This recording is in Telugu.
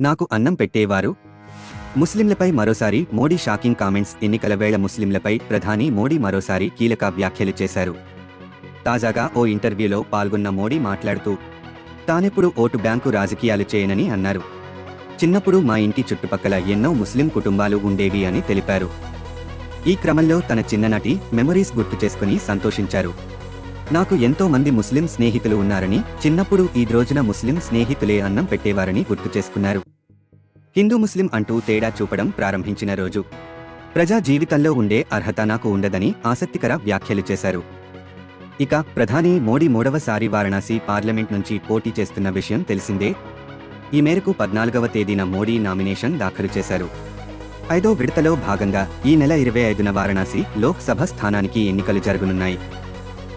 నాకు అన్నం పెట్టేవారు? ముస్లింలపై మరోసారి మోడీ షాకింగ్ కామెంట్స్ ఎన్నికల వేళ ముస్లింలపై ప్రధాని మోడీ మరోసారి కీలక వ్యాఖ్యలు చేశారు. తాజాగా ఓ ఇంటర్వ్యూలో పాల్గొన్న మోడీ మాట్లాడుతూ తానెప్పుడు ఓటు బ్యాంకు రాజకీయాలు చేయనని అన్నారు. చిన్నప్పుడు మా ఇంటి చుట్టుపక్కల ఎన్నో ముస్లిం కుటుంబాలు ఉండేవి అని తెలిపారు. ఈ క్రమంలో తన చిన్ననాటి మెమరీస్ గుర్తు చేసుకుని సంతోషించారు. నాకు ఎంతో మంది ముస్లిం స్నేహితులు ఉన్నారని చిన్నప్పుడు ఈ రోజున ముస్లిం స్నేహితులే అన్నం పెట్టేవారని గుర్తు చేసుకున్నారు. హిందూ ముస్లిం అంటూ తేడా చూపడం ప్రారంభించిన రోజు. ప్రజా జీవితంలో ఉండే అర్హత నాకు ఉండదని ఆసక్తికర వ్యాఖ్యలు చేశారు. ఇక ప్రధాని మోడీ మూడవసారి వారణాసి పార్లమెంట్ నుంచి పోటీ చేస్తున్న విషయం తెలిసిందే. ఈ మేరకు పద్నాలుగవ తేదీన మోడీ నామినేషన్ దాఖలు చేశారు. ఐదో విడతలో భాగంగా ఈ నెల ఇరవై ఐదున వారణాసి లోక్సభ స్థానానికి ఎన్నికలు జరగనున్నాయి.